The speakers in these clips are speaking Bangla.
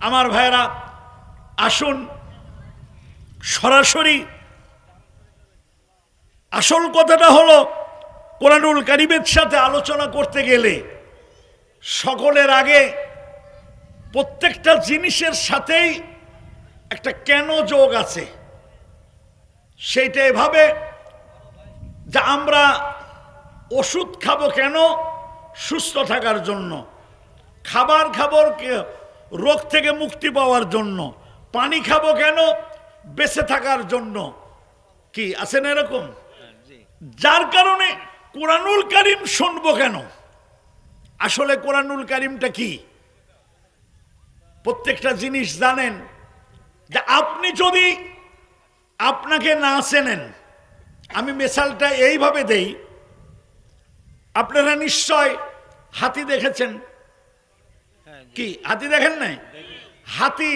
আমার ভাইরা আসুন, সরাসরি আসল কথাটা হলো, কোরআনুল কারিমের সাথে আলোচনা করতে গেলে সকলের আগে প্রত্যেকটা জিনিসের সাথেই একটা কেন যোগ আছে, সেইটা এভাবে যে আমরা ওষুধ খাব কেন, সুস্থ থাকার জন্য। খাবার খাবার রোগ থেকে মুক্তি পাওয়ার জন্য। পানি খাব কেন? বেঁচে থাকার জন্য। কি, আছে না এরকম? যার কারণে কোরআনুল কারিম শুনব কেন? আসলে কোরআনুল কারিমটা কি? প্রত্যেকটা জিনিস জানেন। যে আপনি যদি আপনাকে না চেনেন, আমি মেশালটা এইভাবে দেই, আপনারা নিশ্চয় হাতি দেখেছেন কি? হাতি দেখেন নাই? হাতি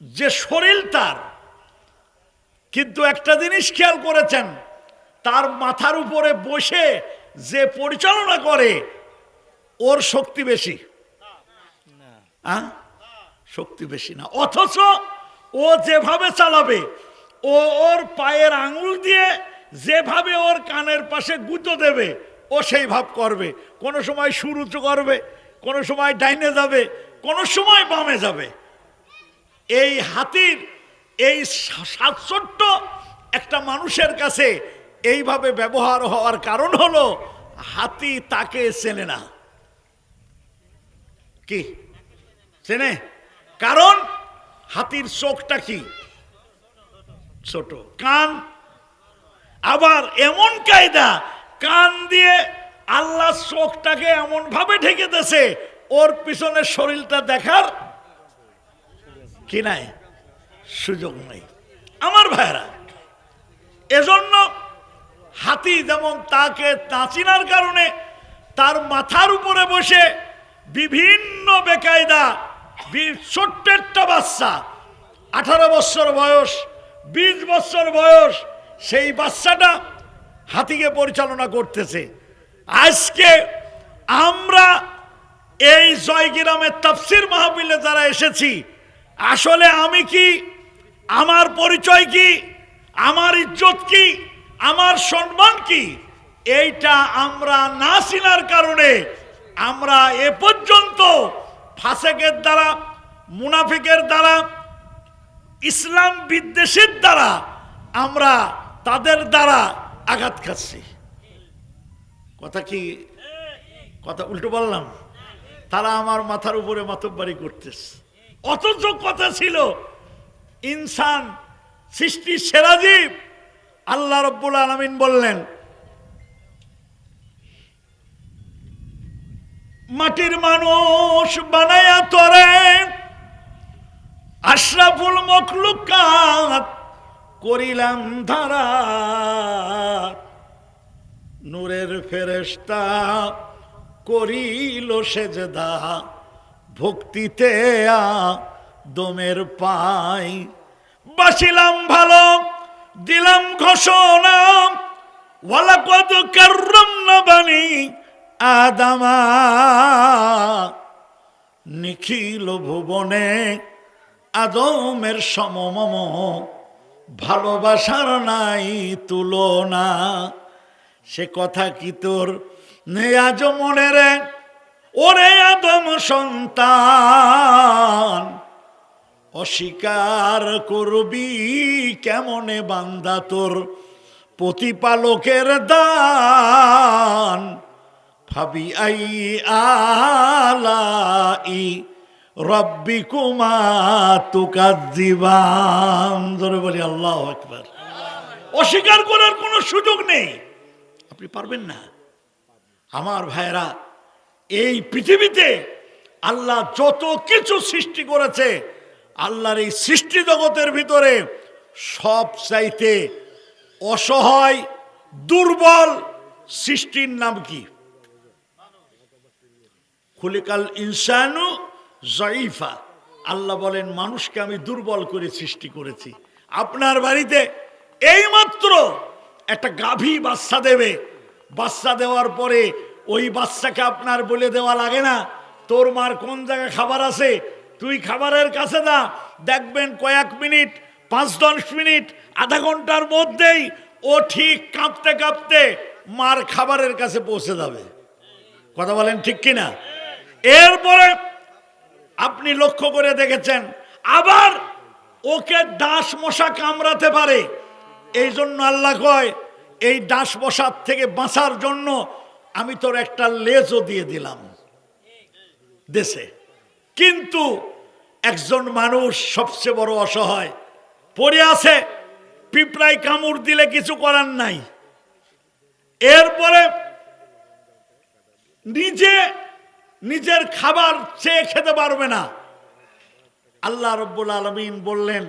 যে শরীর তার, কিন্তু একটা জিনিস খেয়াল করেছেন, তার মাথার উপরে বসে যে পরিচালনা করে, ওর শক্তি বেশি? শক্তি বেশি না। অথচ ও যেভাবে চালাবে, ও ওর পায়ের আঙুল দিয়ে যেভাবে ওর কানের পাশে গুঁতো দেবে, ও সেই ভাব করবে। কোনো সময় সুরুচু করবে কোনো সময় ডাইনে যাবে, কোনো সময় বামে যাবে। এই হাতির, এই সাতষট্ট একটা মানুষের কাছে এইভাবে ব্যবহার হওয়ার কারণ হলো, হাতি তাকে চেনে না। কি? চেনে? কারণ হাতির চোখটা কি? ছোট। কান? আবার এমন কায়দা, কান দিয়ে আল্লাহ চোখটাকে এমন ভাবে ঢেকে দিয়েছে, ওর পিছনের শরীরটা দেখার কি নাই? সুযোগ নেই। আমার ভাইরা এজন্য হাতি যেমন তাকে তাঁচিনার কারণে তার মাথার উপরে বসে বিভিন্ন বেকায়দা ছোট্ট একটা বাচ্চা, আঠারো বছর বয়স, বিশ বছর বয়স, সেই বাচ্চাটা হাতিকে পরিচালনা করতেছে। আজকে আমরা এই জয়গিরামের তাফসির মাহফিলে যারা এসেছি, আসলে আমি কি, আমার পরিচয় কি, আমার ইজ্জত কি, আমার সম্মান কি, এইটা আমরা না চিনার কারণে আমরা এ পর্যন্ত ফাসেকের দ্বারা, মুনাফিকের দ্বারা, ইসলাম বিদ্বেষের দ্বারা আমরা তাদের দ্বারা আঘাত খাচ্ছি। কথা কি? কথা উল্টো বললাম। তারা আমার মাথার উপরে মাতব্বারি করতেছে। অথচ কথা ছিল, ইনসান সৃষ্টি সেরা সেরাজীব আল্লাহ রব্বুল আলমিন বললেন, মাটির মানুষ বানায়া তরে, আশরাফুল মখলুকাত করিলাম ধারা। নূরের ফেরেস্তা করিল সেজদা, ভক্তিতে দমের পাই। বাসিলাম ভালো, দিলাম ঘোষণা, ওয়ালাকদ কাররাম না বানি আদামা। নিখিল ভুবনে আদমের সমমম, ভালোবাসার নাই তুলনা। সে কথা কি তোর? নেই আজ মনে রে, ওরে আদম সন্তান। অস্বীকার করবি কেমনে বান্দা তোর? প্রতিপালকের দান। ভাবি আই আলাই রব্বি কুমা তুকাদ্দিবান। ধরে বলি, আল্লাহ একবার অস্বীকার করার কোনো সুযোগ নেই। আপনি পারবেন না। আমার ভাইরা এই পৃথিবীতে আল্লাহ যত কিছু সৃষ্টি করেছে, আল্লাহর এই সৃষ্টি জগতের ভিতরে সব চাইতে অসহায়, দুর্বল সৃষ্টির নাম কি? খুলিকাল ইনসানু জয়ীফা আল্লাহ বলেন, মানুষকে আমি দুর্বল করে সৃষ্টি করেছি। আপনার বাড়িতে এইমাত্র একটা গাভী বাচ্চা দেবে। বাচ্চা দেওয়ার পরে ওই বাচ্চাকে আপনার বলে দেওয়া লাগে না, তোর মার কোন জায়গায় খাবার আছে? তুই খাবারের কাছে না দেখবেন কয়েক মিনিট, পাঁচ দশ মিনিট, আধা ঘণ্টার মধ্যেই ও ঠিক কাঁপতে কাঁপতে মার খাবারের কাছে পৌঁছে যাবে। কথা বলেন ঠিক কিনা? এরপরে আপনি লক্ষ্য করে দেখেছেন, আবার ওকে ডাস মশা কামড়াতে পারে। এই জন্য আল্লাহ কয়, এই ডাস মশার থেকে বাঁচার জন্য আমি তোর একটা লেজও দিয়ে দিলাম দেশে। কিন্তু একজন মানুষ সবচেয়ে বড় অসহায়, পড়ে আছে, পিঁপড়ায় কামড় দিলে কিছু করার নাই। এরপরে নিজে নিজের খাবার চেয়ে খেতে পারবে না। আল্লাহ রব্বুল আলমিন বললেন,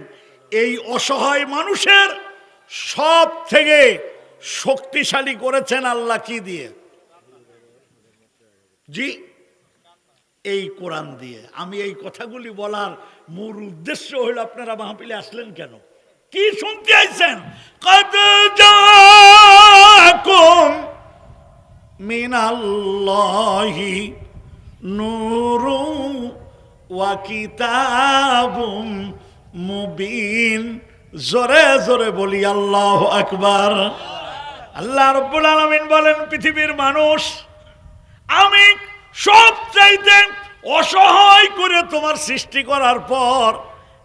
এই অসহায় মানুষের সব থেকে শক্তিশালী করেছেন আল্লাহ কি দিয়ে? জি, এই কোরআন দিয়ে। আমি এই কথাগুলি বলার মূল উদ্দেশ্য হইল, আপনারা মাহফিলে আসলেন কেন? কি শুনতে আইছেন? জাকুম মিনাল্লাহি নূরু ওয়া কিতাবুম মুবিন। জোরে জোরে বলি, আল্লাহ আকবার। আল্লাহ রব্বুল আলামিন বলেন, পৃথিবীর মানুষ, আমি সব চাইতে অসহায় করে তোমার সৃষ্টি করার পর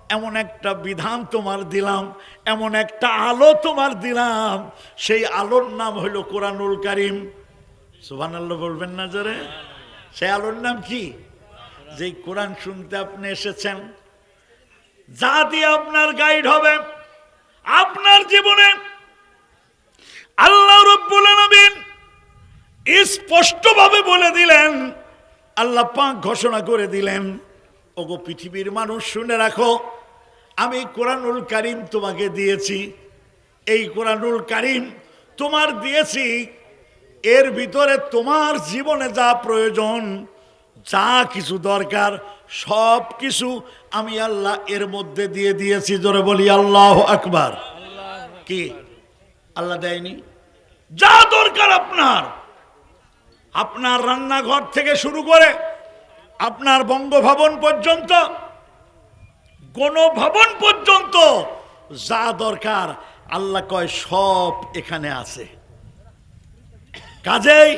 এমন একটা বিধান তোমার দিলাম, এমন একটা আলো তোমার দিলাম। সেই আলোর নাম হইল কোরআনুল কারিম। সুবান আল্লাহ বলবেন না জোরে? সেই আলোর নাম কি? যে কোরআন শুনতে আপনি এসেছেন। যা দিয়ে আপনার গাইড হবে জীবনে আল্লাহ রব্বুল আলামিন স্পষ্টভাবে বলে দিলেন, আল্লাহ পাক ঘোষণা করে দিলেন, ওগো পৃথিবীর মানুষ শুনে রাখো, আমি কোরআনুল কারিম তোমাকে দিয়েছি। এই কোরআনুল কারিম তোমার দিয়েছি, এর ভিতরে তোমার জীবনে যা প্রয়োজন, যা কিছু দরকার সব কিছু আমি আল্লাহ এর মধ্যে দিয়ে দিয়েছি। জোরে বলি, আল্লাহ আকবার। কি? আল্লাহ দেয়নি? যা দরকার আপনার। আপনার রান্নাঘর থেকে শুরু করে আপনার বঙ্গভবন পর্যন্ত, গণভবন পর্যন্ত যা দরকার, আল্লাহ কয় সব এখানে আছে। কাজেই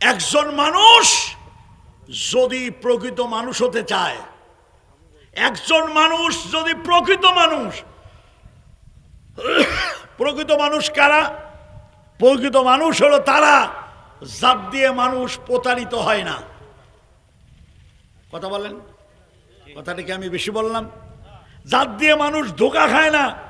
একজন মানুষ যদি প্রকৃত মানুষ হতে চায়, একজন মানুষ যদি প্রকৃত মানুষ প্রকৃত মানুষ কারা? প্রকৃত মানুষ হলো তারা। জাত দিয়ে মানুষ প্রতারিত হয় না। কথা বলেন? কথাটিকে আমি বেশি বললাম। জাত দিয়ে মানুষ ধোকা খায় না।